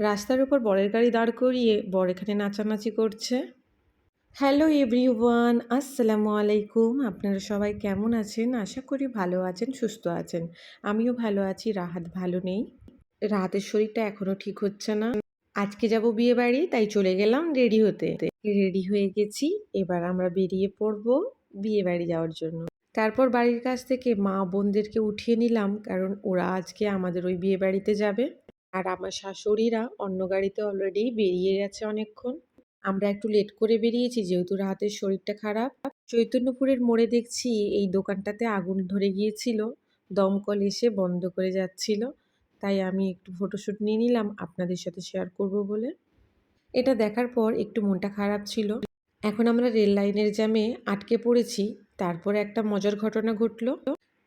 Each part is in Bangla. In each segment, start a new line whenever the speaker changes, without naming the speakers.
রাস্তার উপর বরের গাড়ি দাঁড় করিয়ে বর এখানে নাচানাচি করছে। হ্যালো এভরিওয়ান আসসালামু আলাইকুম। আপনারা সবাই কেমন আছেন? আশা করি ভালো আছেন, সুস্থ আছেন। আমিও ভালো আছি, রাহাত ভালো নেই। রাহাতের শরীরটা এখনও ঠিক হচ্ছে না। আজকে যাব বিয়ে বাড়ি, তাই চলে গেলাম রেডি হতে। রেডি হয়ে গেছি, এবার আমরা বেরিয়ে পড়ব বিয়ে বাড়ি যাওয়ার জন্য। তারপর বাড়ির কাছ থেকে মা বোনদেরকে উঠিয়ে নিলাম, কারণ ওরা আজকে আমাদের ওই বিয়ে বাড়িতে যাবে। আর আমার শাশুড়িরা অন্য গাড়িতে অলরেডি বেরিয়ে গেছে অনেকক্ষণ। আমরা একটু লেট করে বেরিয়েছি, যেহেতু রাহাতের শরীরটা খারাপ। চৈতন্যপুরের মোড়ে দেখছি এই দোকানটাতে আগুন ধরে গিয়েছিল, দমকল এসে বন্ধ করে যাচ্ছিল। তাই আমি একটু ফটোশ্যুট নিয়ে নিলাম, আপনাদের সাথে শেয়ার করব বলে। এটা দেখার পর একটু মনটা খারাপ ছিল। এখন আমরা রেল লাইনের জ্যামে আটকে পড়েছি, তারপরে একটা মজার ঘটনা ঘটলো।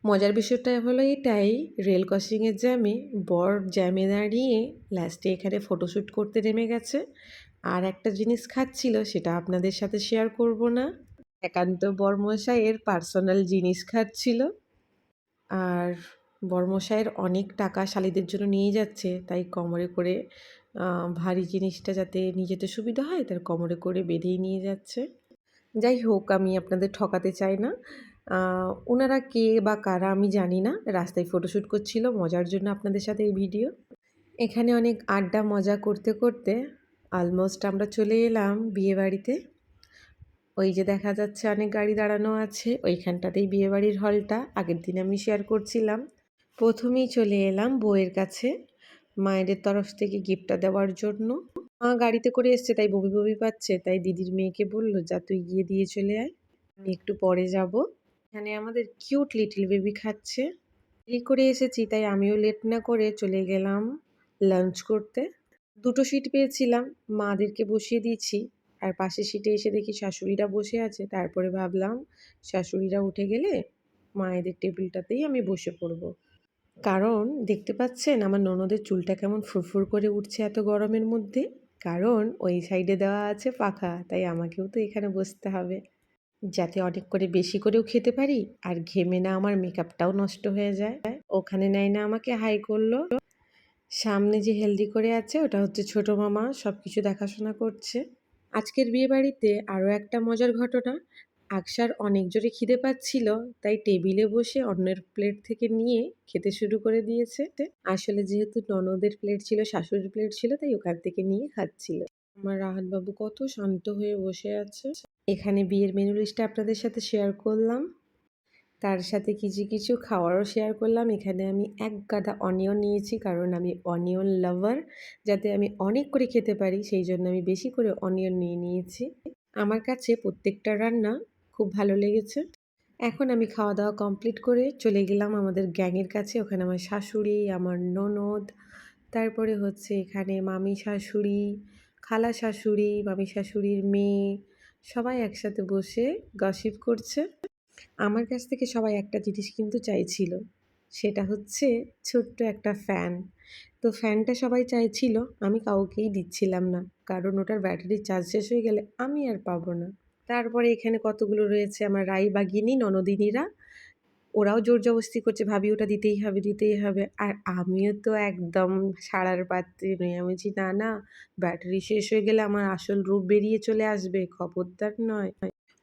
মজার বিষয়টা হলো এটাই রেল ক্রসিংয়ের জ্যামে বর জ্যামে দাঁড়িয়ে লাস্টে এখানে ফটোশ্যুট করতে নেমে গেছে। আর একটা জিনিস খাচ্ছিল, সেটা আপনাদের সাথে শেয়ার করব না। একান্ত বর্মশাইয়ের পার্সোনাল জিনিস খাচ্ছিল। আর বর্মশাইয়ের অনেক টাকা শালিদের জন্য নিয়ে যাচ্ছে, তাই কোমরে করে ভারী জিনিসটা যাতে নিয়ে যেতে সুবিধা হয়, তার কোমরে করে বেঁধেই নিয়ে যাচ্ছে। যাই হোক, আমি আপনাদের ঠকাতে চাই না। ওনারা কে বা কারা আমি জানি না। রাস্তায় ফটোশ্যুট করছিল, মজার জন্য আপনাদের সাথে এই ভিডিও এখানে অনেক আড্ডা, মজা করতে করতে অলমোস্ট আমরা চলে এলাম বিয়ে বাড়িতে ওই যে দেখা যাচ্ছে অনেক গাড়ি দাঁড়ানো আছে, ওইখানটাতেই বিয়েবাড়ির হলটা আগের দিন আমি শেয়ার করছিলাম। প্রথমেই চলে এলাম বউয়ের কাছে, মায়েদের তরফ থেকে গিফটটা দেওয়ার জন্য। মা গাড়িতে করে এসছে, তাই বমি বমি পাচ্ছে, তাই দিদির মেয়েকে বলল, যা তুই গিয়ে দিয়ে চলে আয়, আমি একটু পরে যাব। এখানে আমাদের কিউট লিটল বেবি খাচ্ছে। এই করে এসেছি, তাই আমিও লেট না করে চলে গেলাম লাঞ্চ করতে। দুটো সিট পেয়েছিলাম, মাদেরকে বসিয়ে দিয়েছি। আর পাশের সিটে এসে দেখি শাশুড়িরা বসে আছে। তারপরে ভাবলাম, শাশুড়িরা উঠে গেলে মায়েদের টেবিলটাতেই আমি বসে পড়ব। কারণ দেখতে পাচ্ছেন, আমার ননদের চুলটা কেমন ফুরফুর করে উঠছে এত গরমের মধ্যে। কারণ ওই সাইডে দেওয়া আছে পাখা, তাই আমাকেও তো এখানে বসতে হবে। যাতে অনেক করে বেশি করেও খেতে পারি আর ঘেমে না আমার মেকআপটাও নষ্ট হয়ে যায়। ওখানে নেয় না আমাকে হাই করল। সামনে যে হেলদি করে আছে, ওটা হচ্ছে ছোট মামা সব কিছু দেখাশোনা করছে। আজকের বিয়ে বাড়িতে আরও একটা মজার ঘটনা। আকসার অনেক জোরে খিদে পাচ্ছিল, তাই টেবিলে বসে অন্যের প্লেট থেকে নিয়ে খেতে শুরু করে দিয়েছে। আসলে যেহেতু ননদের প্লেট ছিল, শাশুড়ির প্লেট ছিল, তাই ওখান থেকে নিয়ে খাচ্ছিল। আমার রাহাত বাবু কত শান্ত হয়ে বসে আছে। এখানে বিয়ের মেনু লিস্টটা আপনাদের সাথে শেয়ার করলাম। তার সাথে কিছু কিছু খাওয়ারও শেয়ার করলাম। এখানে আমি এক গাদা অনিয়ন নিয়েছি কারণ আমি অনিয়ন লাভার যাতে আমি অনেক করে খেতে পারি সেই জন্য আমি বেশি করে অনিয়ন নিয়ে নিয়েছি। আমার কাছে প্রত্যেকটা রান্না খুব ভালো লেগেছে। এখন আমি খাওয়া দাওয়া কমপ্লিট করে চলে গেলাম আমাদের গ্যাংয়ের কাছে। ওখানে আমার শাশুড়ি, আমার ননদ, তারপরে হচ্ছে এখানে মামি, শাশুড়ি খালা শাশুড়ি, মামি শাশুড়ির মেয়ে সবাই একসাথে বসে গসিপ করছে। আমার কাছ থেকে সবাই একটা জিনিস কিন্তু চাইছিল, সেটা হচ্ছে ছোট্ট একটা ফ্যান তো ফ্যানটা সবাই চাইছিল, আমি কাউকেই দিচ্ছিলাম না, কারণ ওটার ব্যাটারি চার্জ শেষ হয়ে গেলে আমি আর পাবো না। তারপরে এখানে কতগুলো রয়েছে, আমার রাই বাগিনী ননদিনীরা ওরাও জোর জবস্তি করছে, ভাবি ওটা দিতেই হবে দিতেই হবে। আর আমিও তো একদম সারার পাত্রে নই আমি বলছি না না, ব্যাটারি শেষ হয়ে গেলে আমার আসল রূপ বেরিয়ে চলে আসবে, খবরদার নয়।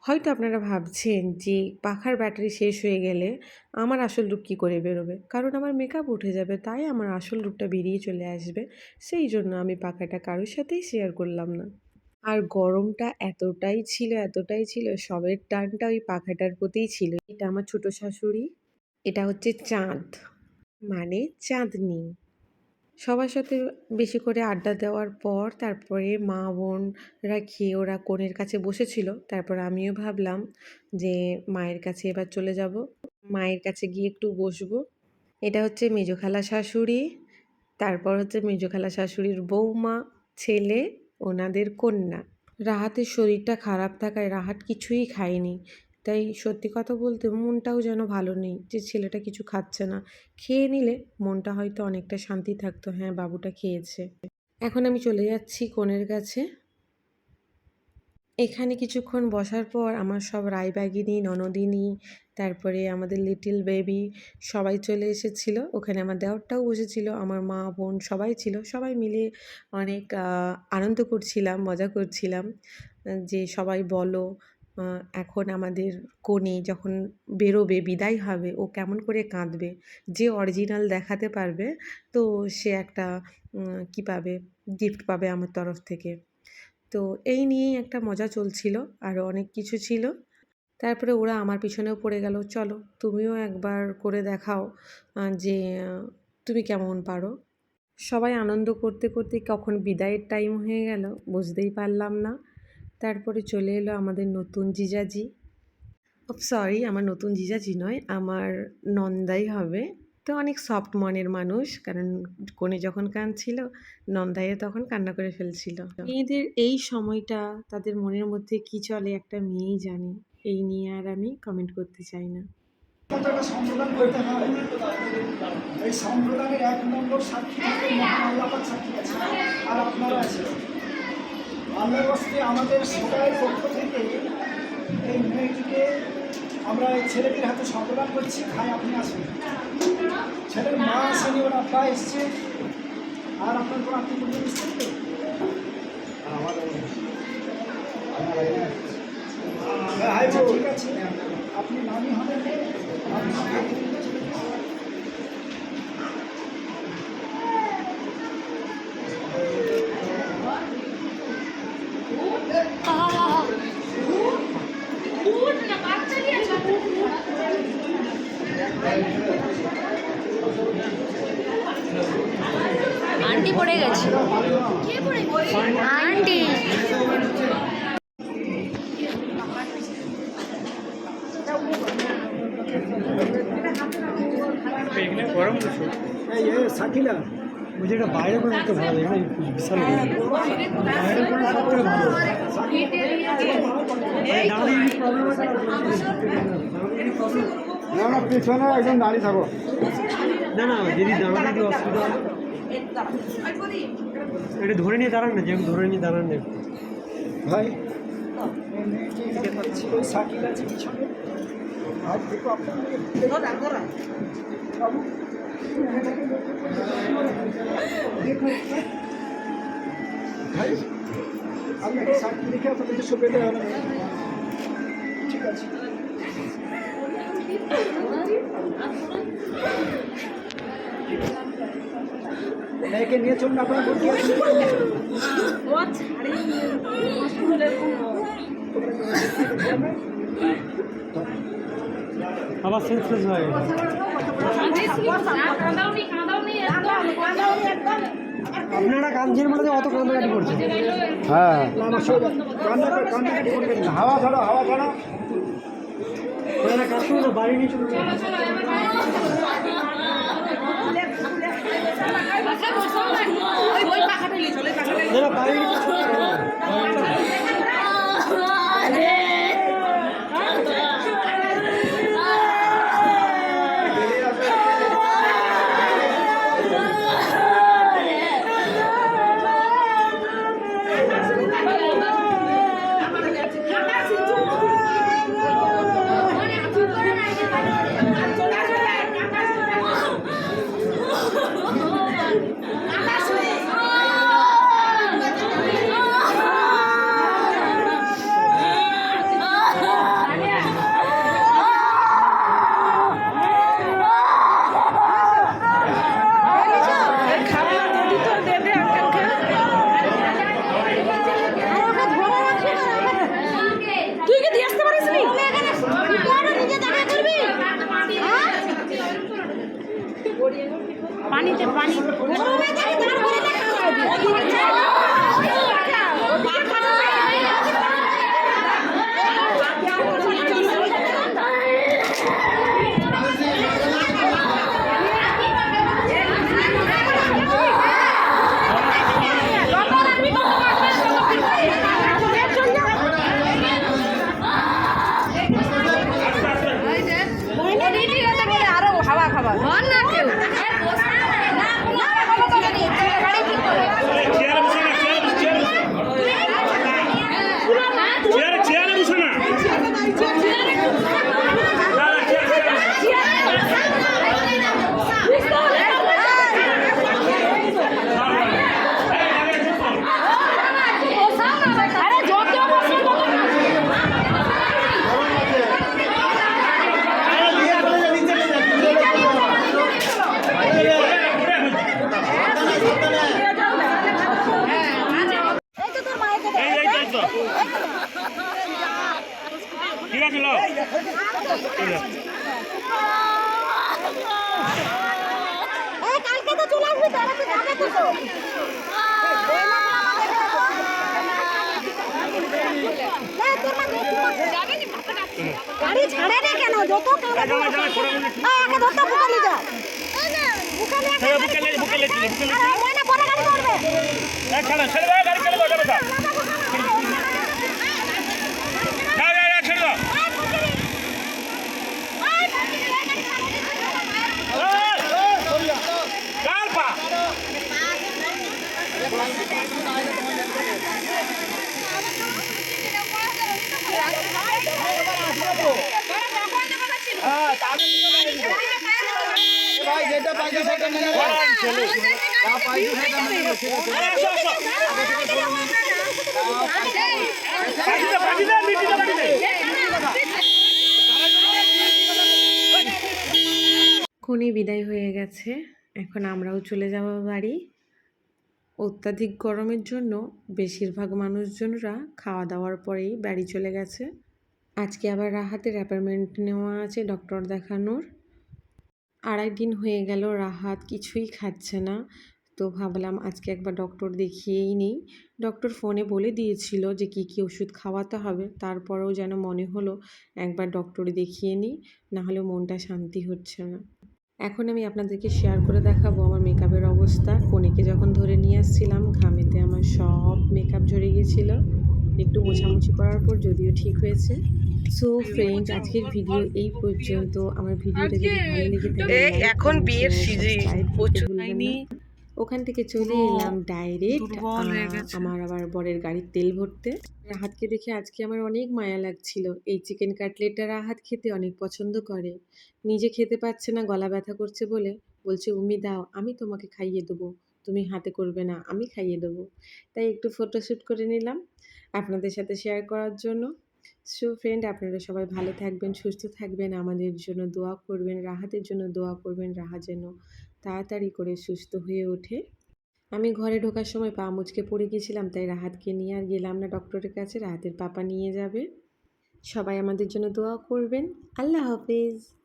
হয়তো আপনারা ভাবছেন যে পাখার ব্যাটারি শেষ হয়ে গেলে আমার আসল রূপ কী করে বেরোবে? কারণ আমার মেকআপ উঠে যাবে, তাই আমার আসল রূপটা বেরিয়ে চলে আসবে। সেই জন্য আমি পাখাটা কারোর সাথেই শেয়ার করলাম না। আর গরমটা এতটাই ছিল এতটাই ছিল, সবের টানটা ওই পাখাটার প্রতিই ছিল। এটা আমার ছোট শাশুড়ি, এটা হচ্ছে চাঁদ মানে চাঁদনি। সবার সাথে বেশি করে আড্ডা দেওয়ার পর তারপরে মা, বোনরা খেয়ে ওরা কনের কাছে বসেছিল। তারপর আমিও ভাবলাম যে মায়ের কাছে এবার চলে যাব। মায়ের কাছে গিয়ে একটু বসবো। এটা হচ্ছে মেজো খালা শাশুড়ি, তারপর হচ্ছে মেজো খালা শাশুড়ির বৌমা, ছেলে ওনাদের কন্যা। রাহাতের শরীরটা খারাপ থাকায় রাহাত কিছুই খায়নি। তাই সত্যি কথা বলতে মনটাও যেন ভালো নেই যে ছেলেটা কিছু খাচ্ছে না। খেয়ে নিলে মনটা হয়তো অনেকটা শান্তি থাকতো। হ্যাঁ বাবুটা খেয়েছে। এখন আমি চলে যাচ্ছি কনের কাছে। এখানে কিছুক্ষণ বসার পর আমার সব রায়বাগিনী, ননদিনী, তারপরে আমাদের লিটিল বেবি সবাই চলে এসেছিল। ওখানে আমার দেওরটাও বসেছিল, আমার মা, বোন সবাই ছিল। সবাই মিলে অনেক আনন্দ করছিলাম, মজা করছিলাম। যে সবাই বলো এখন আমাদের কোণে যখন বেরোবে, বিদায় হবে, ও কেমন করে কাঁদবে? যে অরিজিনাল দেখাতে পারবে, তো সে একটা কী পাবে? গিফট পাবে আমার তরফ থেকে। তো এই নিয়েই একটা মজা চলছিল আরও অনেক কিছু ছিল। তারপরে ওরা আমার পিছনেও পড়ে গেল, চলো তুমিও একবার করে দেখাও যে, তুমি কেমন পারো। সবাই আনন্দ করতে করতে কখন বিদায়ের টাইম হয়ে গেল, বুঝতেই পারলাম না। তারপরে চলে এলো আমাদের নতুন জিজাজি। সরি আমার নতুন জিজাজি নয়, আমার নন্দাই হবে। তো অনেক সফট মনের মানুষ। কারণ কোণে যখন কাঁদছিল নন্দাইয়ে তখন কান্না করে ফেলছিল। মেয়েদের এই সময়টা তাদের মনের মধ্যে কি চলে একটা মেয়েই জানে। এই নিয়ে আর আমি কমেন্ট করতে চাই না।
আমাদের সবাই পক্ষ থেকে এই মেয়েটিকে আমরা ছেলেটির হাতে সম্প্রদান করছি। ভাই আপনি আসুন। ছেলের মা আসেনি ওর আব্বা এসছে। আর আপনার কোনো আত্মীয় পরিজন এসছে তো আচ্ছা, ঠিক আছে। আপনি নামি হবেন
আন্টি পড়ে গেছে। আন্টি।
সাকিলা
বলছি এটা বাইরে করে করতে ভালো লাগে এখানে বিশাল বাইরে করে সব থেকে ভালো
না? না পিছনে একদম দাঁড়িয়ে থাকো।
না না যদি দাঁড়ানো যদি অসুবিধা এটা ধরে নিয়ে দাঁড়ান না যেমন ধরে নিয়ে দাঁড়ান না।
ভাই সাকিল আছে পিছনে। আর দেখো আপনার ভাই আমি একটা সাকিল দেখে আপনাদের সব পেতে হবে। ঠিক আছে। মেয়েকে নিয়ে চলুন আপনার ভর্তি আছে
আবার সেন্সলেস হয়ে গেছে আপনারা কাঁদছেন বলে যে অত কান্দাকাটি করছেন।
হ্যাঁ। কান্নাকাটি করবেন না হাওয়া ছাড়ো হাওয়া
না বাড়ি নিয়ে যান।
গাড়ি ছাড়ে না কেন? যত একে ধরতে বুকালি যা বুকালি
ছেড়ে বুকে লে বুকে লে বুকে লে
আর ময়না পরে গাড়ি করবে
এক ছাড়া ছেড়ে দাও গাড়ি ছেড়ে দাও যাবে তা যাও যাও যাও ছেড়ে দাও কাল পা
ভাই যেটা পাইছে সেটা নেবে। যা পাইছে সেটা নেবে, ঠিক আছে?
খনি বিদায় হয়ে গেছে এখন আমরাও চলে যাব বাড়ি অত্যাধিক গরমের জন্য বেশিরভাগ মানুষজনরা খাওয়া দাওয়ার পরেই বাড়ি চলে গেছে আজকে আবার রাহাতের অ্যাপয়েন্টমেন্ট নেওয়া আছে ডক্টর দেখানোর। আড়াই দিন হয়ে গেল, রাহাত কিছুই খাচ্ছে না। তো ভাবলাম আজকে একবার ডক্টর দেখিয়েই নেই। ডক্টর ফোনে বলে দিয়েছিল যে কী কী ওষুধ খাওয়াতে হবে, তারপরেও যেন মনে হলো একবার ডক্টর দেখিয়ে নিই, নাহলে মনটা শান্তি হচ্ছে না। এখন আমি আপনাদেরকে শেয়ার করে দেখাবো আমার মেকআপের অবস্থা। কনেকে যখন ধরে নিয়ে আসছিলাম, ঘামেতে আমার সব মেকআপ ঝরে গিয়েছিল একটু মোছামুছি করার পর যদিও ঠিক হয়েছে। সো ফ্রেন্ড আজকের ভিডিও এই পর্যন্ত। আমার ভিডিওটা যদি ভালো লেগে থাকে
এখন বিয়ের সিজন প্রচুর।
ওখান থেকে চলে এলাম ডাইরেক্ট। আমার আবার বরের গাড়ির তেল ভরতে। রাহাতকে দেখে আজকে আমার অনেক মায়া লাগছিল। এই চিকেন কাটলেটটা রাহাত খেতে অনেক পছন্দ করে। নিজে খেতে পারছে না গলা ব্যথা করছে বলে। বলছে উমি দাও আমি তোমাকে খাইয়ে দেবো। তুমি হাতে করবে না, আমি খাইয়ে দেবো। তাই একটু ফটোশ্যুট করে নিলাম আপনাদের সাথে শেয়ার করার জন্য। সো ফ্রেন্ড আপনারা সবাই ভালো থাকবেন, সুস্থ থাকবেন, আমাদের জন্য দোয়া করবেন, রাহাতের জন্য দোয়া করবেন, রাহা যেন তাড়াতাড়ি করে সুস্থ হয়ে ওঠে। আমি ঘরে ঢোকার সময় পা মুচকে পড়ে গেছিলাম তাই রাহাতকে নিয়ে আর গেলাম না ডক্টরের কাছে, রাহাতের পাপা নিয়ে যাবে। সবাই আমাদের জন্য দোয়া করবেন। আল্লাহ হাফিজ।